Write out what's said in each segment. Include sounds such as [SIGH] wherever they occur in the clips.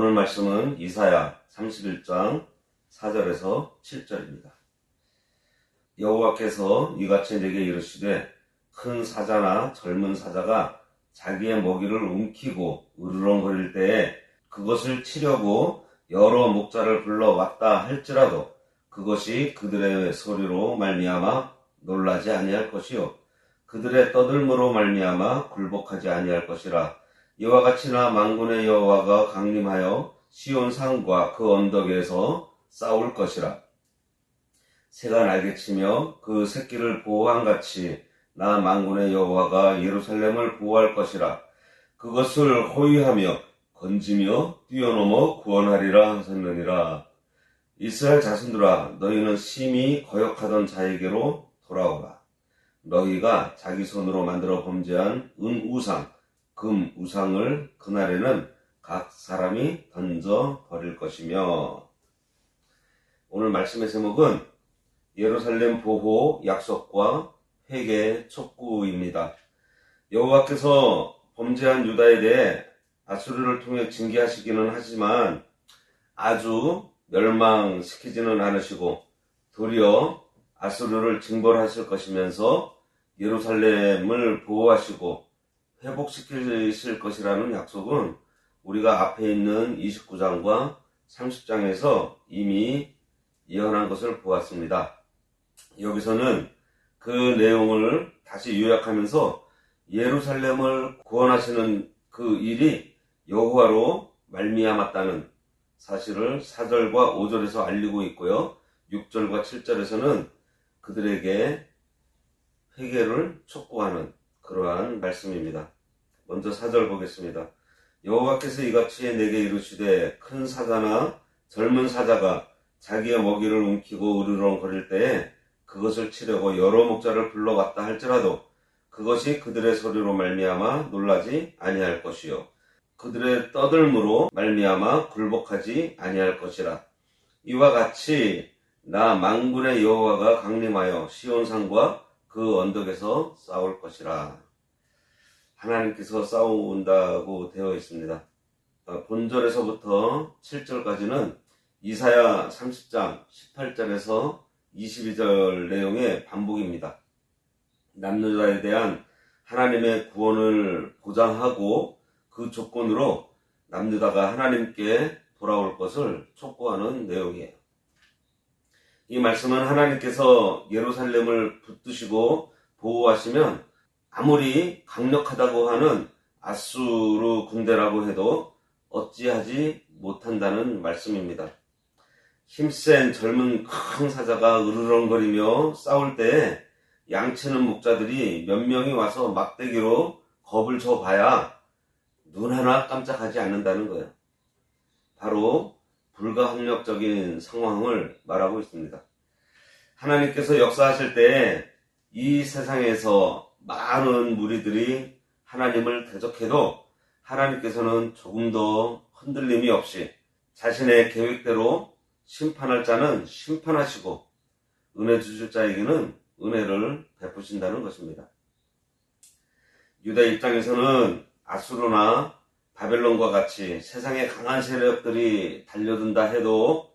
오늘 말씀은 이사야 31장 4절에서 7절입니다. 여호와께서 이같이 내게 이르시되 큰 사자나 젊은 사자가 자기의 먹이를 움키고 으르렁거릴 때에 그것을 치려고 여러 목자를 불러 왔다 할지라도 그것이 그들의 소리로 말미암아 놀라지 아니할 것이요 그들의 떠들므로 말미암아 굴복하지 아니할 것이라 이와 같이나 만군의 여호와가 강림하여 시온 산과 그 언덕에서 싸울 것이라. 새가 날개치며 그 새끼를 보호한 같이 나 만군의 여호와가 예루살렘을 보호할 것이라. 그것을 호위하며 건지며 뛰어넘어 구원하리라 하셨느니라. 이스라엘 자손들아 너희는 심히 거역하던 자에게로 돌아오라. 너희가 자기 손으로 만들어 범죄한 은 우상 금 우상을 그날에는 각 사람이 던져 버릴 것이며 오늘 말씀의 제목은 예루살렘 보호 약속과 회개 촉구입니다. 여호와께서 범죄한 유다에 대해 아수르를 통해 징계하시기는 하지만 아주 멸망시키지는 않으시고 도리어 아수르를 징벌하실 것이면서 예루살렘을 보호하시고 회복시키실 것이라는 약속은 우리가 앞에 있는 29장과 30장에서 이미 예언한 것을 보았습니다. 여기서는 그 내용을 다시 요약하면서 예루살렘을 구원하시는 그 일이 여호와로 말미암았다는 사실을 4절과 5절에서 알리고 있고요. 6절과 7절에서는 그들에게 회개를 촉구하는 그러한 말씀입니다. 먼저 4절 보겠습니다. 여호와께서 이같이 내게 이르시되 큰 사자나 젊은 사자가 자기의 먹이를 움키고 으르렁거릴 때에 그것을 치려고 여러 목자를 불러왔다 할지라도 그것이 그들의 소리로 말미암아 놀라지 아니할 것이요 그들의 떠들므로 말미암아 굴복하지 아니할 것이라 이와 같이 나 망군의 여호와가 강림하여 시온산과 그 언덕에서 싸울 것이라 하나님께서 싸운다고 되어 있습니다. 어, 본절에서부터 7절까지는 이사야 30장 18절에서 22절 내용의 반복입니다. 남유다에 대한 하나님의 구원을 보장하고 그 조건으로 남유다가 하나님께 돌아올 것을 촉구하는 내용이에요. 이 말씀은 하나님께서 예루살렘을 붙드시고 보호하시면 아무리 강력하다고 하는 아수르 군대라고 해도 어찌하지 못한다는 말씀입니다. 힘센 젊은 큰 사자가 으르렁거리며 싸울 때에 양치는 목자들이 몇 명이 와서 막대기로 겁을 줘봐야 눈 하나 깜짝하지 않는다는 거예요. 바로 불가항력적인 상황을 말하고 있습니다. 하나님께서 역사하실 때 이 세상에서 많은 무리들이 하나님을 대적해도 하나님께서는 조금 더 흔들림이 없이 자신의 계획대로 심판할 자는 심판하시고 은혜 주실 자에게는 은혜를 베푸신다는 것입니다. 유다 입장에서는 아수르나 바벨론과 같이 세상에 강한 세력들이 달려든다 해도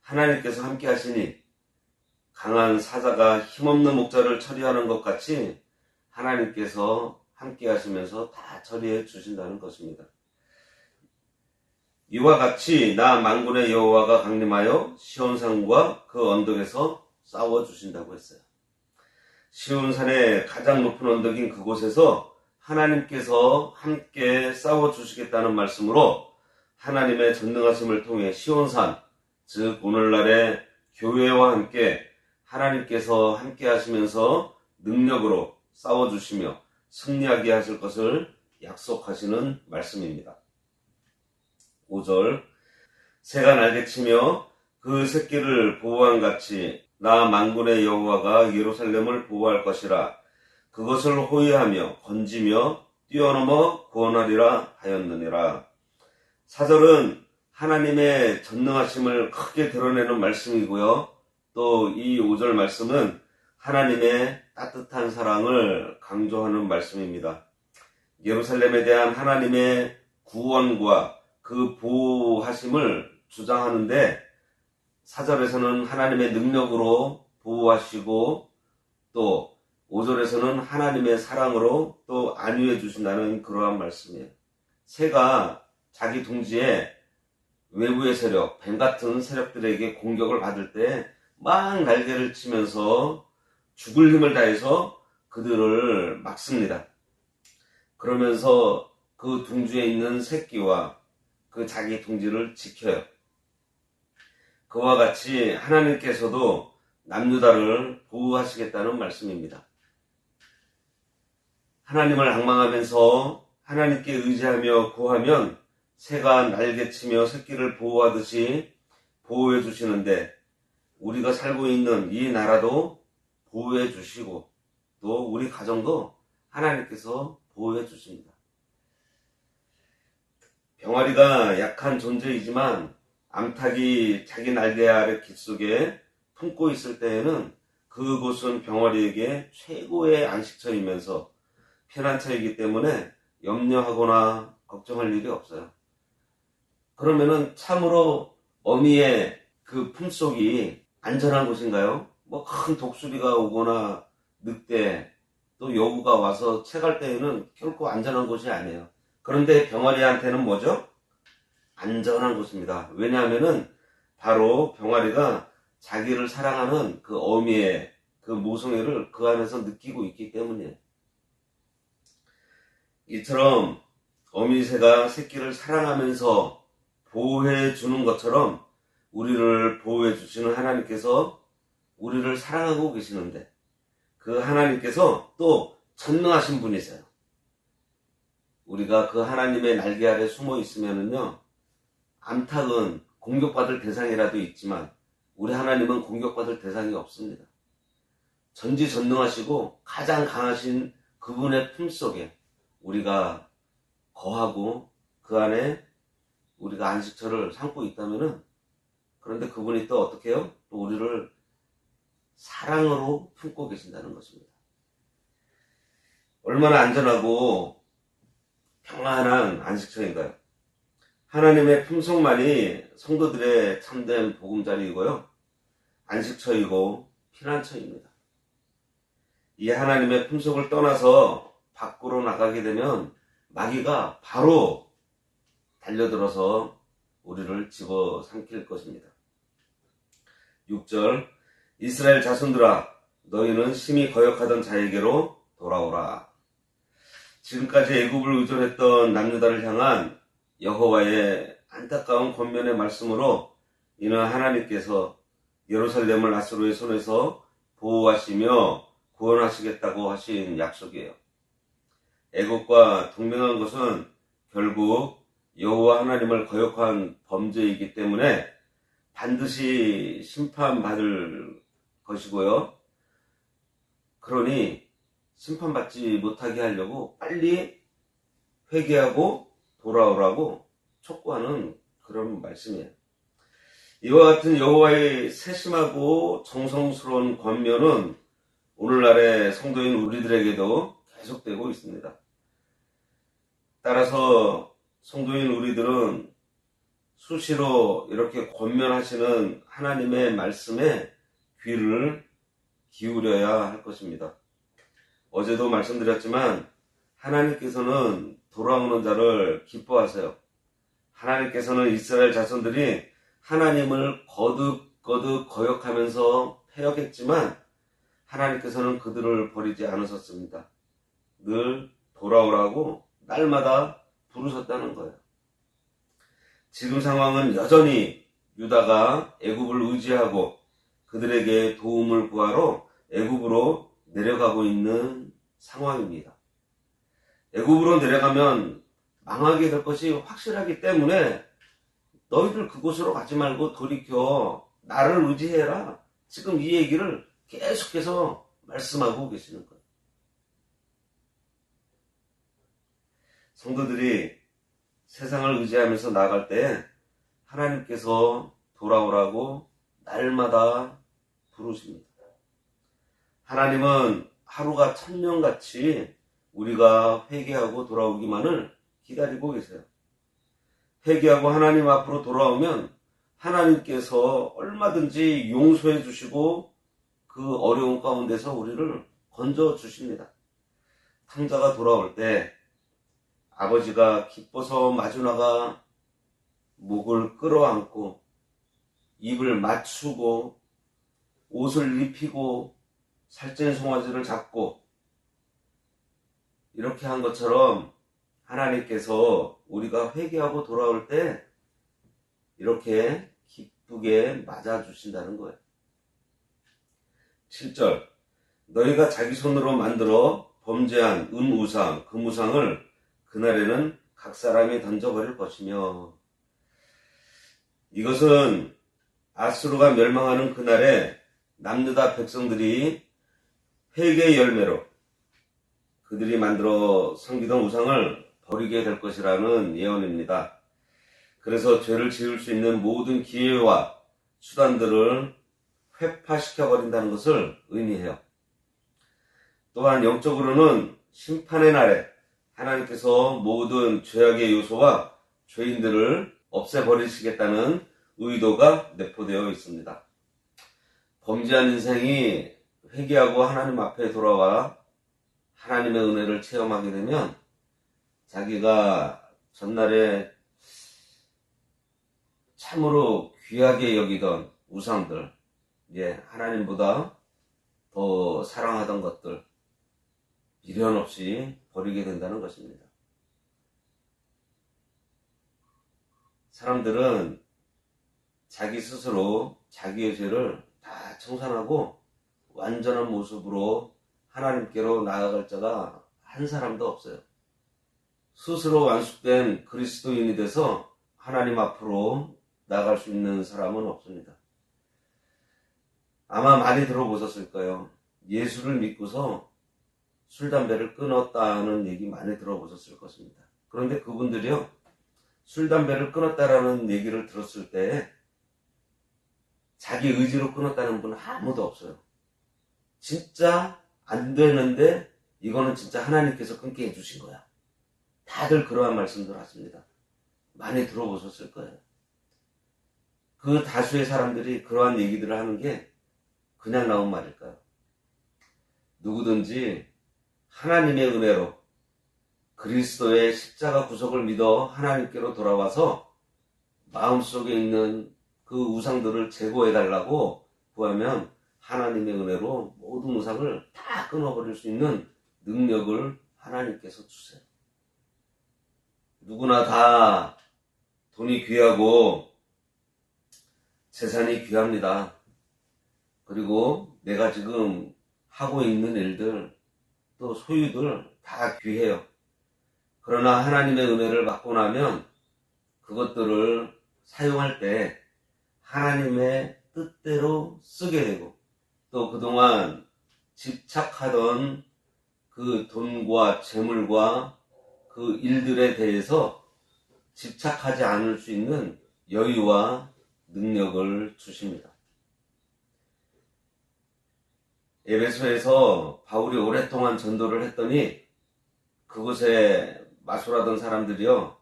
하나님께서 함께 하시니 강한 사자가 힘없는 목자를 처리하는 것 같이 하나님께서 함께 하시면서 다 처리해 주신다는 것입니다. 이와 같이 나 만군의 여호와가 강림하여 시온산과 그 언덕에서 싸워 주신다고 했어요. 시온산의 가장 높은 언덕인 그곳에서 하나님께서 함께 싸워 주시겠다는 말씀으로 하나님의 전능하심을 통해 시온산, 즉 오늘날의 교회와 함께 하나님께서 함께 하시면서 능력으로 싸워 주시며 승리하게 하실 것을 약속하시는 말씀입니다. 5절 새가 날개치며 그 새끼를 보호한 같이 나 만군의 여호와가 예루살렘을 보호할 것이라 그것을 호위하며 건지며 뛰어넘어 구원하리라 하였느니라. 사절은 하나님의 전능하심을 크게 드러내는 말씀이고요. 또 이 5절 말씀은 하나님의 따뜻한 사랑을 강조하는 말씀입니다. 예루살렘에 대한 하나님의 구원과 그 보호하심을 주장하는데 사절에서는 하나님의 능력으로 보호하시고 또 5절에서는 하나님의 사랑으로 또 안위해 주신다는 그러한 말씀이에요. 새가 자기 둥지에 외부의 세력, 뱀 같은 세력들에게 공격을 받을 때 막 날개를 치면서 죽을 힘을 다해서 그들을 막습니다. 그러면서 그 둥지에 있는 새끼와 그 자기 둥지를 지켜요. 그와 같이 하나님께서도 남유다를 보호하시겠다는 말씀입니다. 하나님을 악망하면서 하나님께 의지하며 구하면 새가 날개치며 새끼를 보호하듯이 보호해 주시는데 우리가 살고 있는 이 나라도 보호해 주시고 또 우리 가정도 하나님께서 보호해 주십니다. 병아리가 약한 존재이지만 암탉이 자기 날개 아래 깃속에 품고 있을 때에는 그곳은 병아리에게 최고의 안식처이면서 피난처이기 때문에 염려하거나 걱정할 일이 없어요. 그러면은 참으로 어미의 그 품속이 안전한 곳인가요? 뭐 큰 독수리가 오거나 늑대 또 여우가 와서 채갈 때에는 결코 안전한 곳이 아니에요. 그런데 병아리한테는 뭐죠? 안전한 곳입니다. 왜냐하면은 바로 병아리가 자기를 사랑하는 그 어미의 그 모성애를 그 안에서 느끼고 있기 때문이에요. 이처럼 어미새가 새끼를 사랑하면서 보호해 주는 것처럼 우리를 보호해 주시는 하나님께서 우리를 사랑하고 계시는데 그 하나님께서 또 전능하신 분이세요. 우리가 그 하나님의 날개 아래 숨어 있으면은요, 암탉은 공격받을 대상이라도 있지만 우리 하나님은 공격받을 대상이 없습니다. 전지전능하시고 가장 강하신 그분의 품 속에 우리가 거하고 그 안에 우리가 안식처를 삼고 있다면은 그런데 그분이 또 어떻게 해요? 또 우리를 사랑으로 품고 계신다는 것입니다. 얼마나 안전하고 평안한 안식처인가요? 하나님의 품성만이 성도들의 참된 보금자리이고요. 안식처이고 피난처입니다. 이 하나님의 품속을 떠나서 밖으로 나가게 되면 마귀가 바로 달려들어서 우리를 집어삼킬 것입니다. 6절 이스라엘 자손들아 너희는 심히 거역하던 자에게로 돌아오라. 지금까지 애굽을 의존했던 남유다를 향한 여호와의 안타까운 권면의 말씀으로 이는 하나님께서 예루살렘을 아수르의 손에서 보호하시며 구원하시겠다고 하신 약속이에요. 애국과 동맹한 것은 결국 여호와 하나님을 거역한 범죄이기 때문에 반드시 심판받을 것이고요. 그러니 심판받지 못하게 하려고 빨리 회개하고 돌아오라고 촉구하는 그런 말씀이에요. 이와 같은 여호와의 세심하고 정성스러운 권면은 오늘날의 성도인 우리들에게도 계속되고 있습니다. 따라서 성도인 우리들은 수시로 이렇게 권면하시는 하나님의 말씀에 귀를 기울여야 할 것입니다. 어제도 말씀드렸지만 하나님께서는 돌아오는 자를 기뻐하세요. 하나님께서는 이스라엘 자손들이 하나님을 거듭거듭 거역하면서 패역했지만 하나님께서는 그들을 버리지 않으셨습니다. 늘 돌아오라고 날마다 부르셨다는 거예요. 지금 상황은 여전히 유다가 애굽을 의지하고 그들에게 도움을 구하러 애굽으로 내려가고 있는 상황입니다. 애굽으로 내려가면 망하게 될 것이 확실하기 때문에 너희들 그곳으로 가지 말고 돌이켜 나를 의지해라. 지금 이 얘기를 계속해서 말씀하고 계시는 거예요. 성도들이 세상을 의지하면서 나갈 때 하나님께서 돌아오라고 날마다 부르십니다. 하나님은 하루가 천년같이 우리가 회개하고 돌아오기만을 기다리고 계세요. 회개하고 하나님 앞으로 돌아오면 하나님께서 얼마든지 용서해 주시고 그 어려운 가운데서 우리를 건져 주십니다. 탕자가 돌아올 때 아버지가 기뻐서 마주나가 목을 끌어안고 입을 맞추고 옷을 입히고 살찐 송아지를 잡고 이렇게 한 것처럼 하나님께서 우리가 회개하고 돌아올 때 이렇게 기쁘게 맞아주신다는 거예요. 7절 너희가 자기 손으로 만들어 범죄한 은우상, 금우상을 그날에는 각 사람이 던져버릴 것이며 이것은 아수르가 멸망하는 그날에 남유다 백성들이 회개의 열매로 그들이 만들어 섬기던 우상을 버리게 될 것이라는 예언입니다. 그래서 죄를 지을 수 있는 모든 기회와 수단들을 회파시켜 버린다는 것을 의미해요. 또한 영적으로는 심판의 날에 하나님께서 모든 죄악의 요소와 죄인들을 없애버리시겠다는 의도가 내포되어 있습니다. 범죄한 인생이 회개하고 하나님 앞에 돌아와 하나님의 은혜를 체험하게 되면 자기가 전날에 참으로 귀하게 여기던 우상들, 예, 하나님보다 더 사랑하던 것들, 미련 없이 버리게 된다는 것입니다. 사람들은 자기 스스로 자기의 죄를 다 청산하고 완전한 모습으로 하나님께로 나아갈 자가 한 사람도 없어요. 스스로 완숙된 그리스도인이 돼서 하나님 앞으로 나갈 수 있는 사람은 없습니다. 아마 많이 들어보셨을 거예요. 예수를 믿고서 술, 담배를 끊었다는 얘기 많이 들어보셨을 것입니다. 그런데 그분들이요, 술, 담배를 끊었다라는 얘기를 들었을 때 자기 의지로 끊었다는 분은 아무도 없어요. 진짜 안 되는데 이거는 진짜 하나님께서 끊게 해주신 거야. 다들 그러한 말씀들 하십니다. 많이 들어보셨을 거예요. 그 다수의 사람들이 그러한 얘기들을 하는 게 그냥 나온 말일까요? 누구든지 하나님의 은혜로 그리스도의 십자가 구속을 믿어 하나님께로 돌아와서 마음속에 있는 그 우상들을 제거해 달라고 구하면 하나님의 은혜로 모든 우상을 다 끊어버릴 수 있는 능력을 하나님께서 주세요. 누구나 다 돈이 귀하고 재산이 귀합니다. 그리고 내가 지금 하고 있는 일들 또 소유들 다 귀해요. 그러나 하나님의 은혜를 받고 나면 그것들을 사용할 때 하나님의 뜻대로 쓰게 되고 또 그동안 집착하던 그 돈과 재물과 그 일들에 대해서 집착하지 않을 수 있는 여유와 능력을 주십니다. 에베소에서 바울이 오랫동안 전도를 했더니 그곳에 마술하던 사람들이요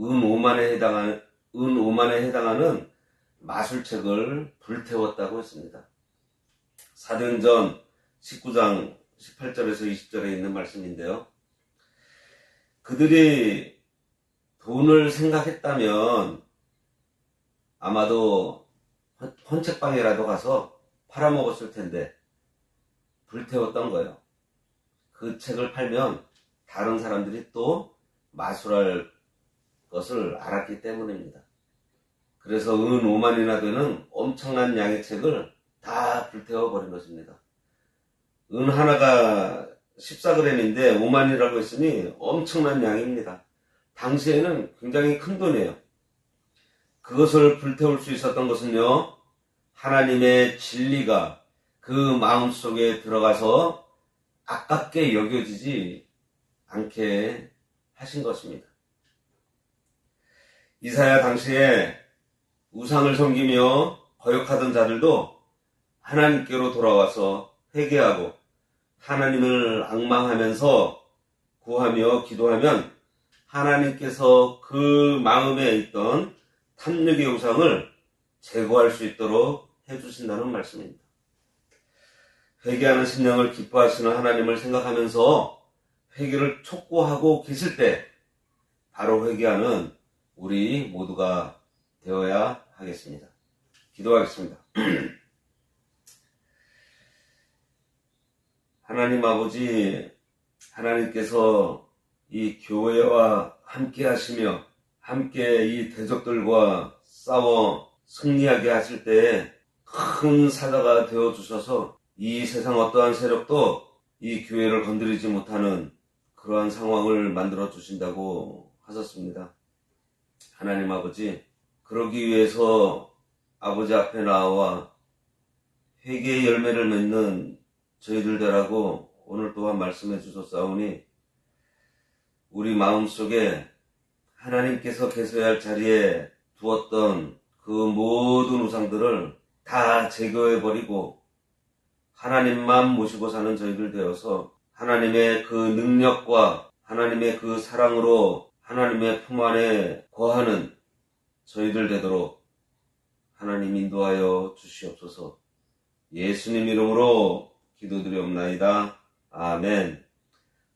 은 5만에 해당하는 은 5만에 해당하는 마술책을 불태웠다고 했습니다. 사도행전 19장 18절에서 20절에 있는 말씀인데요. 그들이 돈을 생각했다면 아마도 헌책방이라도 가서 팔아먹었을 텐데 불태웠던 거예요. 그 책을 팔면 다른 사람들이 또 마술할 것을 알았기 때문입니다. 그래서 은 5만이나 되는 엄청난 양의 책을 다 불태워 버린 것입니다. 은 하나가 14g인데 5만이라고 했으니 엄청난 양입니다. 당시에는 굉장히 큰 돈이에요. 그것을 불태울 수 있었던 것은요, 하나님의 진리가 그 마음 속에 들어가서 아깝게 여겨지지 않게 하신 것입니다. 이사야 당시에 우상을 섬기며 거역하던 자들도 하나님께로 돌아와서 회개하고 하나님을 악망하면서 구하며 기도하면 하나님께서 그 마음에 있던 탐욕의 우상을 제거할 수 있도록 해주신다는 말씀입니다. 회개하는 심령을 기뻐하시는 하나님을 생각하면서 회개를 촉구하고 계실 때 바로 회개하는 우리 모두가 되어야 하겠습니다. 기도하겠습니다. [CLEARS THROAT] 하나님 아버지, 하나님께서 이 교회와 함께 하시며 함께 이 대적들과 싸워 승리하게 하실 때에 큰 사자가 되어 주셔서 이 세상 어떠한 세력도 이 교회를 건드리지 못하는 그러한 상황을 만들어 주신다고 하셨습니다. 하나님 아버지, 그러기 위해서 아버지 앞에 나와 회개의 열매를 맺는 저희들 되라고 오늘 또한 말씀해 주셨사오니 우리 마음속에 하나님께서 계셔야 할 자리에 두었던 그 모든 우상들을 다 제거해 버리고 하나님만 모시고 사는 저희들 되어서 하나님의 그 능력과 하나님의 그 사랑으로 하나님의 품 안에 거하는 저희들 되도록 하나님 인도하여 주시옵소서 예수님 이름으로 기도드리옵나이다. 아멘.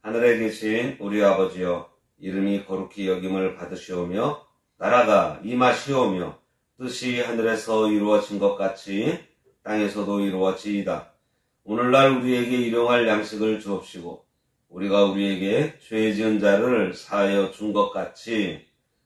하늘에 계신 우리 아버지여 이름이 거룩히 여김을 받으시오며 나라가 임하시오며 뜻이 하늘에서 이루어진 것 같이 땅에서도 이루어지이다. 오늘날 우리에게 일용할 양식을 주옵시고 우리가 우리에게 죄 지은 자를 사하여 준 것 같이